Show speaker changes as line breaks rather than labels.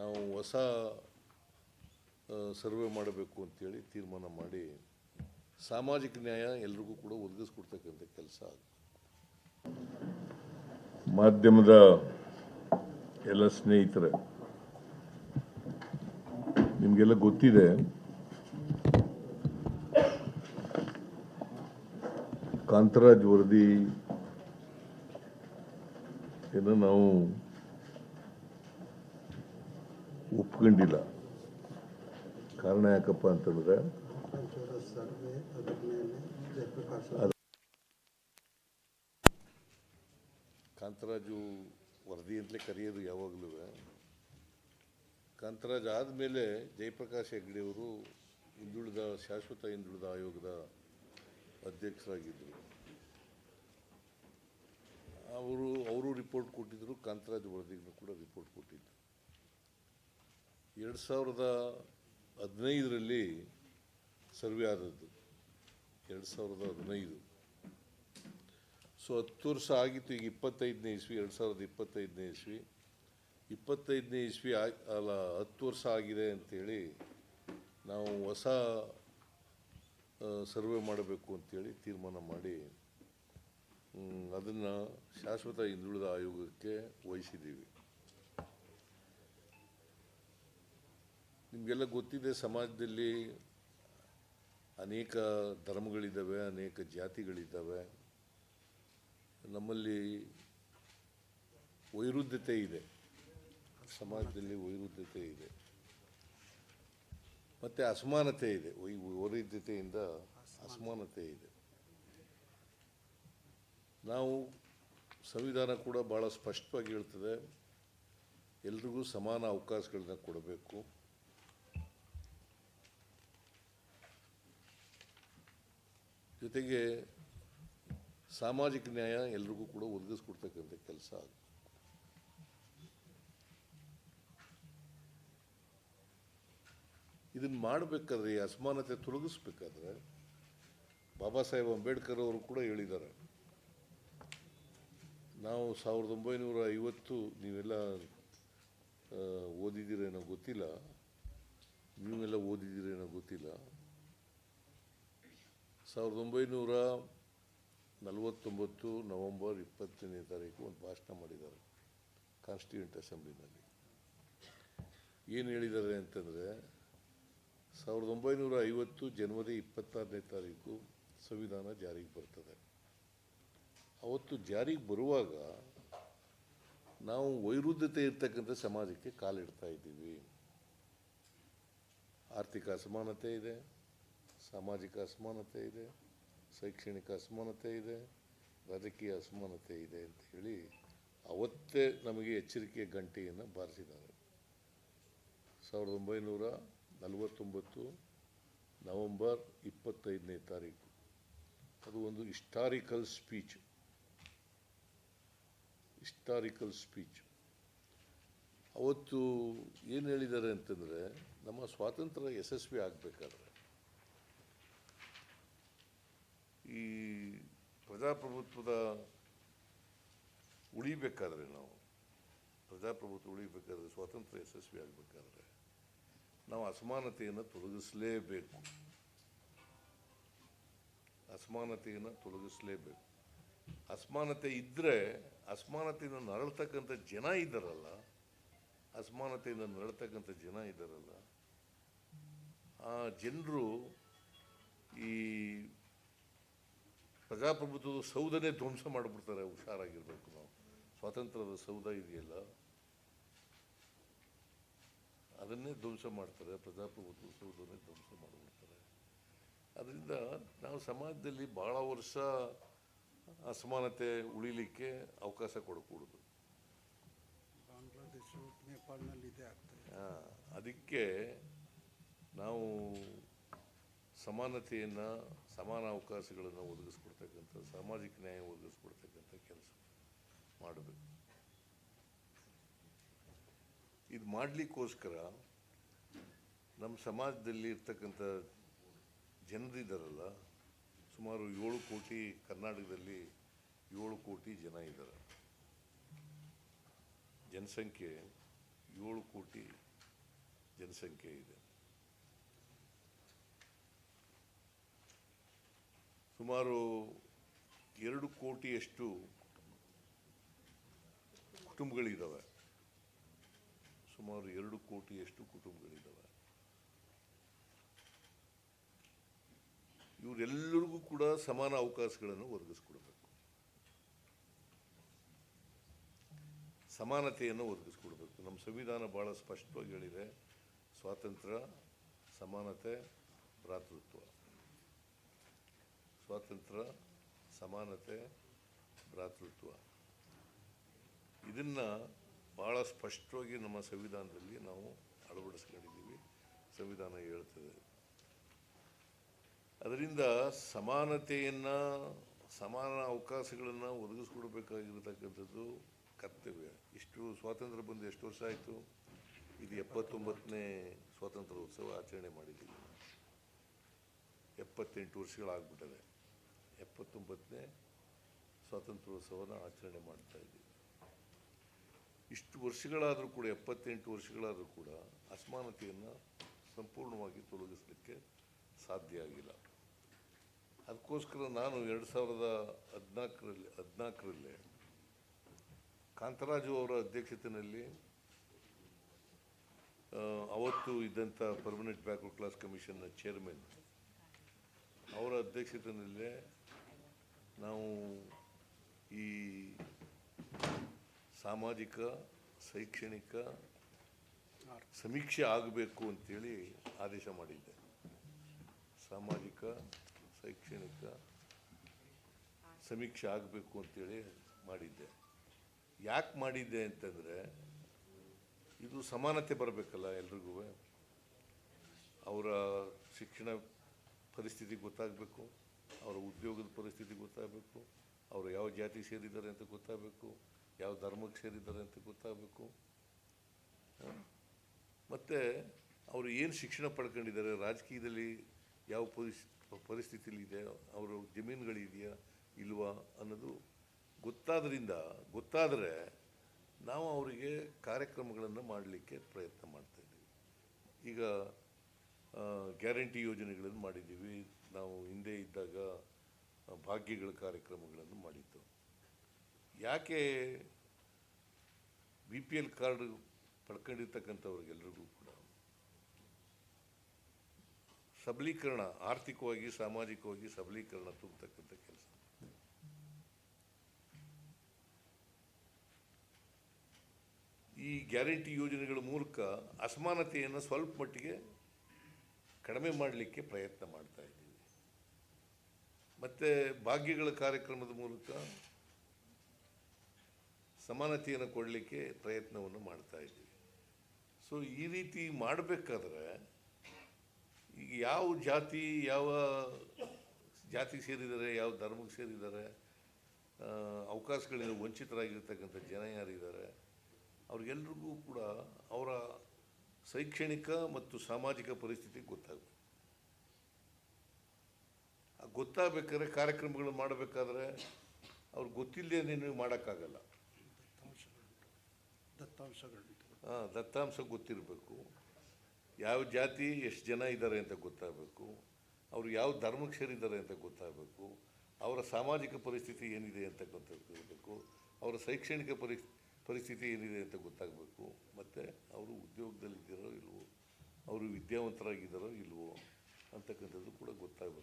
ನಾವು ಹೊಸ ಸರ್ವೆ ಮಾಡಬೇಕು ಅಂತೇಳಿ ತೀರ್ಮಾನ ಮಾಡಿ ಸಾಮಾಜಿಕ ನ್ಯಾಯ ಎಲ್ರಿಗೂ ಕೂಡ ಒದಗಿಸ್ಕೊಡ್ತಕ್ಕಂಥ ಕೆಲಸ
ಮಾಧ್ಯಮದ ಎಲ್ಲ ಸ್ನೇಹಿತರೆ, ನಿಮಗೆಲ್ಲ ಗೊತ್ತಿದೆ, ಕಾಂತರಾಜ್ ವರದಿ ಏನೋ ನಾವು ಒಪ್ಕೊಂಡಿಲ್ಲ. ಕಾರಣ ಯಾಕಪ್ಪ ಅಂತಂದ್ರೆ
ಕಾಂತರಾಜು ವರದಿ ಅಂತಲೇ ಕರೆಯೋದು ಯಾವಾಗಲೂ. ಕಾಂತರಾಜ್ ಆದಮೇಲೆ ಜಯಪ್ರಕಾಶ್ ಹೆಗ್ಡೆಯವರು ಹಿಂದುಳಿದ, ಶಾಶ್ವತ ಹಿಂದುಳಿದ ಆಯೋಗದ ಅಧ್ಯಕ್ಷರಾಗಿದ್ದರು. ಅವರು ಅವರು ರಿಪೋರ್ಟ್ ಕೊಟ್ಟಿದ್ದರು ಕಾಂತರಾಜ್ ವರದಿಗೂ ಕೂಡ ರಿಪೋರ್ಟ್ ಕೊಟ್ಟಿದ್ದರು ಎರಡು ಸಾವಿರದ ಹದಿನೈದರಲ್ಲಿ ಸರ್ವೆ ಆದದ್ದು. ಎರಡು ಸಾವಿರದ ಹದಿನೈದು. ಸೊ ಹತ್ತು ವರ್ಷ ಆಗಿತ್ತು, ಈಗ ಇಪ್ಪತ್ತೈದನೇ ಇಸ್ವಿ, ಎರಡು ಸಾವಿರದ ಇಪ್ಪತ್ತೈದನೇ ಇಸ್ವಿ. ಇಪ್ಪತ್ತೈದನೇ ಇಸ್ವಿ ಅಲ್ಲ, ಹತ್ತು ವರ್ಷ ಆಗಿದೆ ಅಂಥೇಳಿ ನಾವು ಹೊಸ ಸರ್ವೆ ಮಾಡಬೇಕು ಅಂತೇಳಿ ತೀರ್ಮಾನ ಮಾಡಿ ಅದನ್ನು ಶಾಶ್ವತ ಹಿಂದುಳಿದ ಆಯೋಗಕ್ಕೆ ವಹಿಸಿದ್ದೀವಿ. ನಿಮಗೆಲ್ಲ ಗೊತ್ತಿದೆ, ಸಮಾಜದಲ್ಲಿ ಅನೇಕ ಧರ್ಮಗಳಿದ್ದಾವೆ, ಅನೇಕ ಜಾತಿಗಳಿದ್ದಾವೆ. ನಮ್ಮಲ್ಲಿ ವೈರುಧ್ಯತೆ ಇದೆ. ಸಮಾಜದಲ್ಲಿ ವೈರುಧ್ಯತೆ ಇದೆ. ಮತ್ತು ಅಸಮಾನತೆ ಇದೆ. ವೈ, ವೈರುಧ್ಯತೆಯಿಂದ ಅಸಮಾನತೆ ಇದೆ. ನಾವು ಸಂವಿಧಾನ ಕೂಡ ಭಾಳ ಸ್ಪಷ್ಟವಾಗಿ ಹೇಳ್ತದೆ, ಎಲ್ರಿಗೂ ಸಮಾನ ಅವಕಾಶಗಳನ್ನ ಕೊಡಬೇಕು. ಜೊತೆಗೆ ಸಾಮಾಜಿಕ ನ್ಯಾಯ ಎಲ್ರಿಗೂ ಕೂಡ ಒದಗಿಸ್ಕೊಡ್ತಕ್ಕಂಥ ಕೆಲಸ ಇದನ್ನು ಮಾಡಬೇಕಾದ್ರೆ, ಈ ಅಸಮಾನತೆ ತೊಲಗಿಸ್ಬೇಕಾದ್ರೆ ಬಾಬಾ ಸಾಹೇಬ್ ಅಂಬೇಡ್ಕರ್ ಅವರು ಕೂಡ ಹೇಳಿದ್ದಾರೆ. ನಾವು ಸಾವಿರದ ಒಂಬೈನೂರ ಐವತ್ತು ನೀವೆಲ್ಲ ಓದಿದ್ದೀರೇನೋ ಗೊತ್ತಿಲ್ಲ. ನೀವೆಲ್ಲ ಓದಿದ್ದೀರೇನೋ ಗೊತ್ತಿಲ್ಲ. ಸಾವಿರದ ಒಂಬೈನೂರ ನಲವತ್ತೊಂಬತ್ತು ನವಂಬರ್ ಇಪ್ಪತ್ತನೇ ತಾರೀಕು ಒಂದು ಭಾಷಣ ಮಾಡಿದ್ದಾರೆ ಕಾನ್ಸ್ಟಿಟ್ಯೂಂಟ್ ಅಸೆಂಬ್ಲಿನಲ್ಲಿ ಏನು ಹೇಳಿದ್ದಾರೆ ಅಂತಂದರೆ, ಸಾವಿರದ ಒಂಬೈನೂರ ಐವತ್ತು ಜನವರಿ ಇಪ್ಪತ್ತಾರನೇ ತಾರೀಕು ಸಂವಿಧಾನ ಜಾರಿಗೆ ಬರ್ತದೆ. ಅವತ್ತು ಜಾರಿಗೆ ಬರುವಾಗ ನಾವು ವೈರುದ್ಧತೆ ಇರ್ತಕ್ಕಂಥ ಸಮಾಜಕ್ಕೆ ಕಾಲಿಡ್ತಾ ಇದ್ದೀವಿ. ಆರ್ಥಿಕ ಅಸಮಾನತೆ ಇದೆ ಸಾಮಾಜಿಕ ಅಸಮಾನತೆ ಇದೆ, ಶೈಕ್ಷಣಿಕ ಅಸಮಾನತೆ ಇದೆ, ರಾಜಕೀಯ ಅಸಮಾನತೆ ಇದೆ ಅಂತ ಹೇಳಿ ಅವತ್ತೇ ನಮಗೆ ಎಚ್ಚರಿಕೆಯ ಗಂಟೆಯನ್ನು ಬಾರಿಸಿದ್ದಾರೆ. ಸಾವಿರದ ಒಂಬೈನೂರ ನಲವತ್ತೊಂಬತ್ತು ನವಂಬರ್ ಇಪ್ಪತ್ತೈದನೇ ತಾರೀಕು. ಅದು ಒಂದು ಹಿಸ್ಟಾರಿಕಲ್ ಸ್ಪೀಚ್. Historical speech. ಅವತ್ತು ಏನು ಹೇಳಿದ್ದಾರೆ ಅಂತಂದರೆ, ನಮ್ಮ ಸ್ವಾತಂತ್ರ್ಯ ಯಶಸ್ವಿ ಆಗಬೇಕಾದ್ರೆ ಈ ಪ್ರಜಾಪ್ರಭುತ್ವದ ಉಳಿಬೇಕಾದ್ರೆ ನಾವು, ಪ್ರಜಾಪ್ರಭುತ್ವ ಉಳಿಬೇಕಾದ್ರೆ ಸ್ವಾತಂತ್ರ್ಯ ಯಶಸ್ವಿ ಆಗಬೇಕಾದ್ರೆ ನಾವು ಅಸಮಾನತೆಯನ್ನು ತೊಲಗಿಸಲೇಬೇಕು. ಅಸಮಾನತೆಯನ್ನು ತೊಲಗಿಸಲೇಬೇಕು. ಅಸಮಾನತೆ ಇದ್ದರೆ ಅಸಮಾನತೆಯನ್ನು ನರಳ್ತಕ್ಕಂಥ ಜನ ಇದ್ದಾರಲ್ಲ, ಅಸಮಾನತೆಯಿಂದ ನರಳ್ತಕ್ಕಂಥ ಜನ ಇದ್ದಾರಲ್ಲ, ಆ ಜನರು ಈ ಪ್ರಜಾಪ್ರಭುತ್ವದ ಸೌಧನೇ ಧ್ವಂಸ ಮಾಡಿಬಿಡ್ತಾರೆ ಹುಷಾರಾಗಿರಬೇಕು ನಾವು. ಸ್ವಾತಂತ್ರ್ಯದ ಸೌಧ ಇದೆಯಲ್ಲ? ಅದನ್ನೇ ಧ್ವಂಸ ಮಾಡ್ತಾರೆ ಪ್ರಜಾಪ್ರಭುತ್ವದ ಸೌಧನೇ ಧ್ವಂಸ ಮಾಡಿಬಿಡ್ತಾರೆ. ಅದರಿಂದ ನಾವು ಸಮಾಜದಲ್ಲಿ ಭಾಳ ವರ್ಷ ಅಸಮಾನತೆ ಉಳಿಲಿಕ್ಕೆ ಅವಕಾಶ ಕೊಡಕೂಡದು.
ಬಾಂಗ್ಲಾದೇಶ ನೇಪಾಳನಲ್ಲಿ ಇದೆ. ಆಗ್ತದೆ
ಅದಕ್ಕೆ ನಾವು ಸಮಾನತೆಯನ್ನು, ಸಮಾನ ಅವಕಾಶಗಳನ್ನು ಒದಗಿಸ್ಕೊಡ್ತಕ್ಕಂಥ, ಸಾಮಾಜಿಕ ನ್ಯಾಯ ಒದಗಿಸ್ಕೊಡ್ತಕ್ಕಂಥ ಕೆಲಸ ಮಾಡಬೇಕು. ಇದು ಮಾಡಲಿಕ್ಕೋಸ್ಕರ ನಮ್ಮ ಸಮಾಜದಲ್ಲಿ ಇರ್ತಕ್ಕಂಥ ಜನರಿದ್ದಾರಲ್ಲ ಸುಮಾರು ಏಳು ಕೋಟಿ ಕರ್ನಾಟಕದಲ್ಲಿ ಏಳು ಕೋಟಿ ಜನ ಇದ್ದಾರೆ ಜನಸಂಖ್ಯೆ ಏಳು ಕೋಟಿ ಜನಸಂಖ್ಯೆ ಇದೆ. ಸುಮಾರು ಎರಡು ಕೋಟಿಯಷ್ಟು ಕುಟುಂಬಗಳಿದ್ದಾವೆ ಸುಮಾರು ಎರಡು ಕೋಟಿಯಷ್ಟು ಕುಟುಂಬಗಳಿದ್ದಾವೆ ಇವರೆಲ್ಲರಿಗೂ ಕೂಡ ಸಮಾನ ಅವಕಾಶಗಳನ್ನು ಒದಗಿಸ್ಕೊಡ್ಬೇಕು. ಸಮಾನತೆಯನ್ನು ಒದಗಿಸ್ಕೊಡ್ಬೇಕು. ನಮ್ಮ ಸಂವಿಧಾನ ಭಾಳ ಸ್ಪಷ್ಟವಾಗಿ ಹೇಳಿದೆ, ಸ್ವಾತಂತ್ರ್ಯ, ಸಮಾನತೆ, ಭ್ರಾತೃತ್ವ. ಸ್ವಾತಂತ್ರ್ಯ ಸಮಾನತೆ, ಭ್ರಾತೃತ್ವ. ಇದನ್ನು ಭಾಳ ಸ್ಪಷ್ಟವಾಗಿ ನಮ್ಮ ಸಂವಿಧಾನದಲ್ಲಿ ನಾವು ಅಳವಡಿಸ್ಕೊಂಡಿದ್ದೀವಿ. ಸಂವಿಧಾನ ಹೇಳ್ತದೆ. ಅದರಿಂದ ಸಮಾನತೆಯನ್ನು, ಸಮಾನ ಅವಕಾಶಗಳನ್ನು ಒದಗಿಸ್ಕೊಡ್ಬೇಕಾಗಿರ್ತಕ್ಕಂಥದ್ದು ಕರ್ತವ್ಯ. ಇಷ್ಟು ಸ್ವಾತಂತ್ರ್ಯ ಬಂದು ಎಷ್ಟು ವರ್ಷ ಆಯಿತು? ಇದು ಎಪ್ಪತ್ತೊಂಬತ್ತನೇ ಸ್ವಾತಂತ್ರ್ಯೋತ್ಸವ ಆಚರಣೆ ಮಾಡಿದ್ದೀವಿ. ಎಪ್ಪತ್ತೆಂಟು ವರ್ಷಗಳಾಗ್ಬಿಟ್ಟಿದೆ ಎಪ್ಪತ್ತೊಂಬತ್ತನೇ ಸ್ವಾತಂತ್ರ್ಯೋತ್ಸವನ ಆಚರಣೆ ಮಾಡ್ತಾ ಇದ್ದೀವಿ. ಇಷ್ಟು ವರ್ಷಗಳಾದರೂ ಕೂಡ, ಎಪ್ಪತ್ತೆಂಟು ವರ್ಷಗಳಾದರೂ ಕೂಡ ಅಸಮಾನತೆಯನ್ನು ಸಂಪೂರ್ಣವಾಗಿ ತೊಲಗಿಸಲಿಕ್ಕೆ ಸಾಧ್ಯ ಆಗಿಲ್ಲ. ಅದಕ್ಕೋಸ್ಕರ ನಾನು ಎರಡು ಸಾವಿರದ ಹದಿನಾಲ್ಕರಲ್ಲಿ, ಹದಿನಾಲ್ಕರಲ್ಲೇ ಕಾಂತರಾಜು ಅವರ ಅಧ್ಯಕ್ಷತೆಯಲ್ಲಿ ಅವತ್ತು ಇದ್ದಂಥ ಪರ್ಮನೆಂಟ್ ಬ್ಯಾಕ್ವರ್ಡ್ ಕ್ಲಾಸ್ ಕಮಿಷನ್ನ ಚೇರ್ಮನ್ ಅವರ ಅಧ್ಯಕ್ಷತೆಯಲ್ಲೇ ನಾವು ಈ ಸಾಮಾಜಿಕ, ಶೈಕ್ಷಣಿಕ ಸಮೀಕ್ಷೆ ಆಗಬೇಕು ಅಂತೇಳಿ ಆದೇಶ ಮಾಡಿದ್ದೆ. ಸಾಮಾಜಿಕ, ಶೈಕ್ಷಣಿಕ ಸಮೀಕ್ಷೆ ಆಗಬೇಕು ಅಂತೇಳಿ ಮಾಡಿದ್ದೆ. ಯಾಕೆ ಮಾಡಿದ್ದೆ ಅಂತಂದರೆ, ಇದು ಸಮಾನತೆ ಬರಬೇಕಲ್ಲ ಎಲ್ರಿಗೂ. ಅವರ ಶಿಕ್ಷಣ ಪರಿಸ್ಥಿತಿ ಗೊತ್ತಾಗಬೇಕು. ಅವರ ಉದ್ಯೋಗದ ಪರಿಸ್ಥಿತಿ ಗೊತ್ತಾಗಬೇಕು, ಅವರು ಯಾವ ಜಾತಿ ಸೇರಿದ್ದಾರೆ ಅಂತ ಗೊತ್ತಾಗಬೇಕು, ಯಾವ ಧರ್ಮಕ್ಕೆ ಸೇರಿದ್ದಾರೆ ಅಂತ ಗೊತ್ತಾಗಬೇಕು. ಮತ್ತು ಅವರು ಏನು ಶಿಕ್ಷಣ ಪಡ್ಕೊಂಡಿದ್ದಾರೆ, ರಾಜಕೀಯದಲ್ಲಿ ಯಾವ ಪರಿಸ್ ಪರಿಸ್ಥಿತಿಲಿ ಇದೆ ಅವರು ಜಮೀನುಗಳಿದೆಯಾ ಇಲ್ವಾ ಅನ್ನೋದು ಗೊತ್ತಾದ್ರಿಂದ, ಗೊತ್ತಾದರೆ ನಾವು ಅವರಿಗೆ ಕಾರ್ಯಕ್ರಮಗಳನ್ನು ಮಾಡಲಿಕ್ಕೆ ಪ್ರಯತ್ನ ಮಾಡ್ತಾ ಇದ್ದೀವಿ. ಈಗ ಗ್ಯಾರಂಟಿ ಯೋಜನೆಗಳನ್ನು ಮಾಡಿದ್ದೀವಿ ನಾವು ಹಿಂದೆ ಇದ್ದಾಗ ಭಾಗ್ಯಗಳ ಕಾರ್ಯಕ್ರಮಗಳನ್ನು ಮಾಡಿದ್ದು ಯಾಕೆ ಬಿ ಪಿ ಎಲ್ ಕಾರ್ಡ್ ಪಡ್ಕೊಂಡಿರ್ತಕ್ಕಂಥವ್ರಿಗೆಲ್ಲರಿಗೂ ಕೂಡ ಸಬಲೀಕರಣ, ಆರ್ಥಿಕವಾಗಿ, ಸಾಮಾಜಿಕವಾಗಿ ಸಬಲೀಕರಣ ತುಂಬತಕ್ಕಂಥ ಕೆಲಸ. ಈ ಗ್ಯಾರಂಟಿ ಯೋಜನೆಗಳ ಮೂಲಕ ಅಸಮಾನತೆಯನ್ನು ಸ್ವಲ್ಪ ಮಟ್ಟಿಗೆ ಕಡಿಮೆ ಮಾಡಲಿಕ್ಕೆ ಪ್ರಯತ್ನ ಮಾಡ್ತಾ ಇದ್ದೀವಿ. ಮತ್ತು ಭಾಗ್ಯಗಳ ಕಾರ್ಯಕ್ರಮದ ಮೂಲಕ ಸಮಾನತೆಯನ್ನು ಕೊಡಲಿಕ್ಕೆ ಪ್ರಯತ್ನವನ್ನು ಮಾಡ್ತಾ ಇದ್ದೀವಿ. ಸೊ ಈ ರೀತಿ ಮಾಡಬೇಕಾದ್ರೆ ಈಗ ಯಾವ ಜಾತಿ ಯಾವ ಜಾತಿ ಸೇರಿದ್ದಾರೆ ಯಾವ ಧರ್ಮಕ್ಕೆ ಸೇರಿದ್ದಾರೆ ಅವಕಾಶಗಳಿಂದ ವಂಚಿತರಾಗಿರ್ತಕ್ಕಂಥ ಜನ ಯಾರಿದ್ದಾರೆ, ಅವ್ರಿಗೆಲ್ರಿಗೂ ಕೂಡ ಅವರ ಶೈಕ್ಷಣಿಕ ಮತ್ತು ಸಾಮಾಜಿಕ ಪರಿಸ್ಥಿತಿ ಗೊತ್ತಾಗಬೇಕು. ಗೊತ್ತಾಗಬೇಕಾದ್ರೆ ಕಾರ್ಯಕ್ರಮಗಳು ಮಾಡಬೇಕಾದ್ರೆ ಅವ್ರು ಗೊತ್ತಿಲ್ಲದೆ ನೀನು ಮಾಡೋಕ್ಕಾಗಲ್ಲ.
ದತ್ತಾಂಶಗಳು
ಹಾಂ ದತ್ತಾಂಶ ಗೊತ್ತಿರಬೇಕು. ಯಾವ ಜಾತಿ ಎಷ್ಟು ಜನ ಇದ್ದಾರೆ ಅಂತ ಗೊತ್ತಾಗಬೇಕು. ಅವರು ಯಾವ ಧರ್ಮಕ್ಕೆ ಸೇರಿದ್ದಾರೆ ಅಂತ ಗೊತ್ತಾಗಬೇಕು. ಅವರ ಸಾಮಾಜಿಕ ಪರಿಸ್ಥಿತಿ ಏನಿದೆ ಅಂತ ಗೊತ್ತಾಗಬೇಕು. ಅವರ ಶೈಕ್ಷಣಿಕ ಪರಿ ಪರಿಸ್ಥಿತಿ ಏನಿದೆ ಅಂತ ಗೊತ್ತಾಗಬೇಕು. ಮತ್ತು ಅವರು ಉದ್ಯೋಗದಲ್ಲಿದ್ದಾರೋ ಇಲ್ವೋ ಅವರು ವಿದ್ಯಾವಂತರಾಗಿದ್ದಾರೋ ಇಲ್ವೋ ಅಂತಕ್ಕಂಥದ್ದು ಕೂಡ ಗೊತ್ತಾಗಬೇಕು.